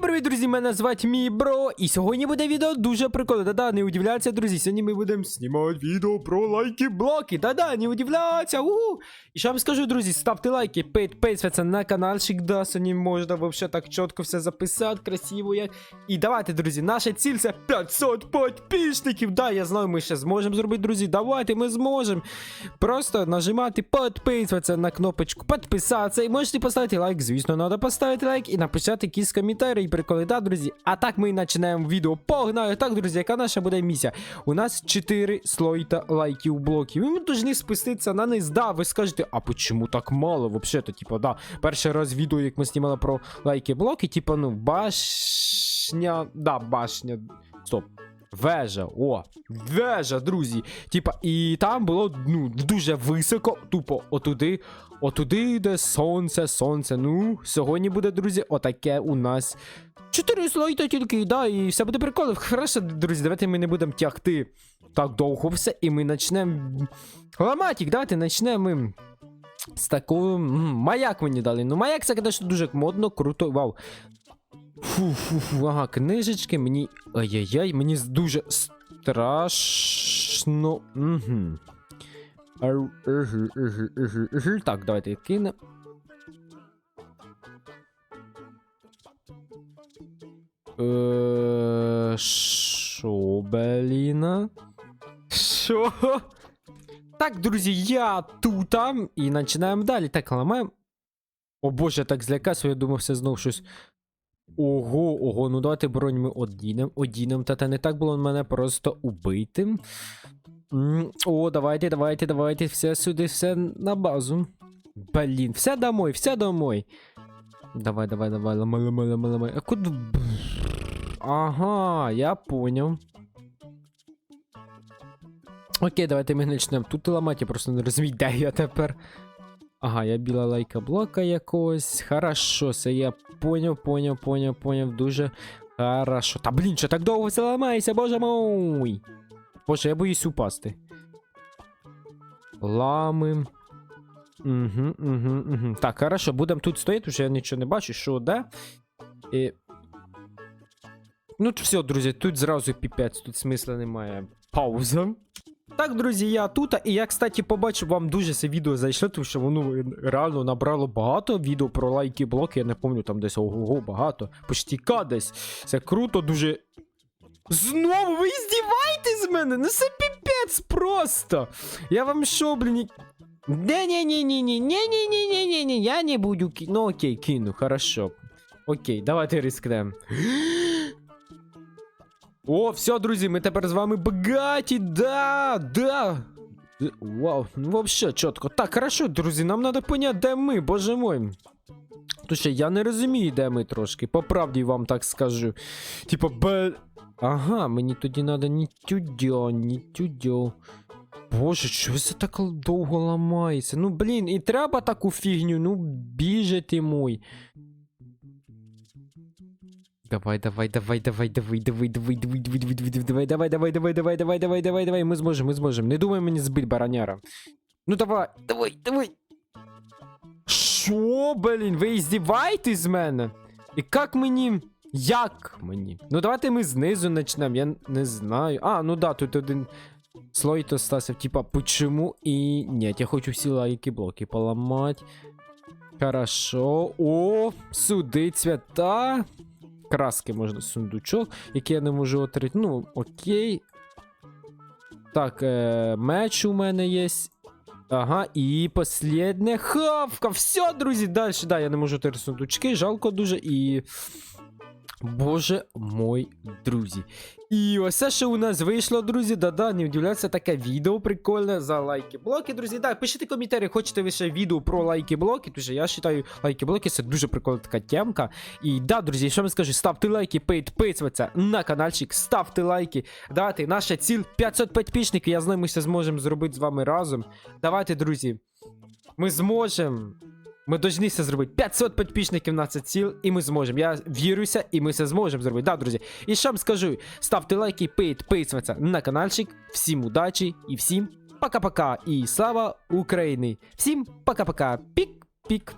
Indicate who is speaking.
Speaker 1: Всім привіт, друзі! Мене звати мій бро. І сьогодні буде відео дуже прикольне. Да-да, не удивляйся, друзі. Сьогодні ми будемо знімати відео про лайки блоки. Да-да, не удивляйся. у І що вам скажу, друзі, ставте лайки, підписуйтесь на каналчик, да, сьогодні можна вообще так чітко все записати, красиво як. І давайте, друзі, наша ціль це 500 підписників. Да, я знаю, ми ще зможемо зробити, друзі. Давайте, ми зможемо. Просто нажимати підписуватися на кнопочку підписатися. І можете поставити лайк, звісно, треба поставити лайк і написати якісь коментарі приколи, да, друзі. А так ми починаємо відео. Погнали. Так, друзі, яка наша буде місія? У нас 4 слоїта лайків блоків. І ми повинні спуститися на низ. Да, ви скажете, а почему так мало? Вообще-то, типа, да, перший раз відео, як ми знімали про лайки блоки, типа, ну, башня. Да, башня. Стоп. Вежа, о, вежа, друзі. Типа, і там було ну, дуже високо, тупо отуди, отуди, де сонце, сонце. Ну, сьогодні буде, друзі, отаке у нас. Чотири слойта тільки, да, і все буде прикольно. Хорошо, друзі, давайте ми не будемо тягти так довго все, і ми почнемо ламати їх, давайте почнемо. З такою. Маяк мені дали. Ну, маяк це, звісно, дуже модно, круто. Вау. Фу, фу, фу, ага, книжечки мені. Ай-яй-яй, мені дуже страшно. Угу. Так, давайте кинемо. Е, Шо, Беліна? Що? Так, друзі, я тут і починаємо далі. Так, ламаємо. О боже, так злякався, я думав, це знов щось. Ого, ого, ну давайте бронь ми одінем, одінем, та та не так було мене просто убити. О, давайте, давайте, давайте, все сюди, все на базу. Блін, все домой, все домой. Давай, давай, давай, ламай, ламай, ламай, ламай. А куди? Ага, я понял. Окей, давайте ми почнемо тут ламати, я просто не розумію, де я тепер. Ага, я біла лайка блока якогось. Хорошо, це я поняв, поняв, поняв, поняв. Дуже хорошо. Та блін, що так довго це ламається, боже мой. Боже, я боюсь упасти. Ламим. Угу, угу, угу. Так, хорошо, будемо тут стояти, вже я нічого не бачу, що де. І... Ну, все, друзі, тут зразу піпець, тут смисла немає. Пауза. Так, друзі, я тут, і я, кстати, побачив, вам дуже це відео зайшло, тому що воно реально набрало багато відео про лайки блоки. Я не пам'ятаю, там десь ого багато. Почти К десь. Це круто, дуже. Знову ви здіваєтесь з мене? Ну це піпець просто. Я вам що, блін. не не не не не не не не не не не я не буду ки... Ну окей, кину, хорошо. Окей, давайте рискнемо. О, все, друзі, ми тепер з вами багаті, да, да. Вау, ну вообще чітко. Так, хорошо, друзі, нам треба поняти, де ми, боже мой. Що я не розумію, де ми трошки. По правді вам так скажу. Типа, бе. Ага, мені тоді треба ні тюдьо, ні тюдьо. Боже, що це так довго ламається? Ну, блін, і треба таку фігню, ну біже ти мой. Давай, давай, давай, давай, давай, давай, давай, давай, давай, давай, давай, давай, давай, давай, давай, давай, давай, давай, давай, давай, ми зможемо, ми зможемо. Не думай мені збити бараняра. Ну давай, давай, давай. Що, блін, ви іздіваєтесь з мене? І як мені. Як мені? Ну давайте ми знизу почнемо, я не знаю. А, ну да, тут один слой то стався, типа, почему і. Ні, я хочу всі лайки блоки поламати. Хорошо. О, суди цвята. Краски можна сундучок, який я не можу отримати. Ну, окей. Так, е, меч у мене є. Ага, і послідня хавка. Все, друзі, далі. Да, я не можу отримати сундучки, жалко дуже і. Боже мой, друзі. І ось це, що у нас вийшло, друзі. Да-да, не удивляться, таке відео прикольне за лайки блоки, друзі. Да, пишіть коментарі, хочете ви ще відео про лайки блоки, тому що я вважаю, лайки блоки це дуже прикольна така темка. І да, друзі, що вам скажу, ставте лайки, підписуйтесь на каналчик, ставте лайки. Давайте, наша ціль 500 підписників. Я знаю, ми все зможемо зробити з вами разом. Давайте, друзі. Ми зможемо. Ми повинні зробити. 500 підписників на це ціл, і ми зможемо. Я віруюся, і ми це зможемо зробити. Да, друзі. І що вам скажу, ставте лайки, підписуйтесь на каналчик. Всім удачі і всім пока-пока. І слава Україні! Всім пока-пока. Пік-пік.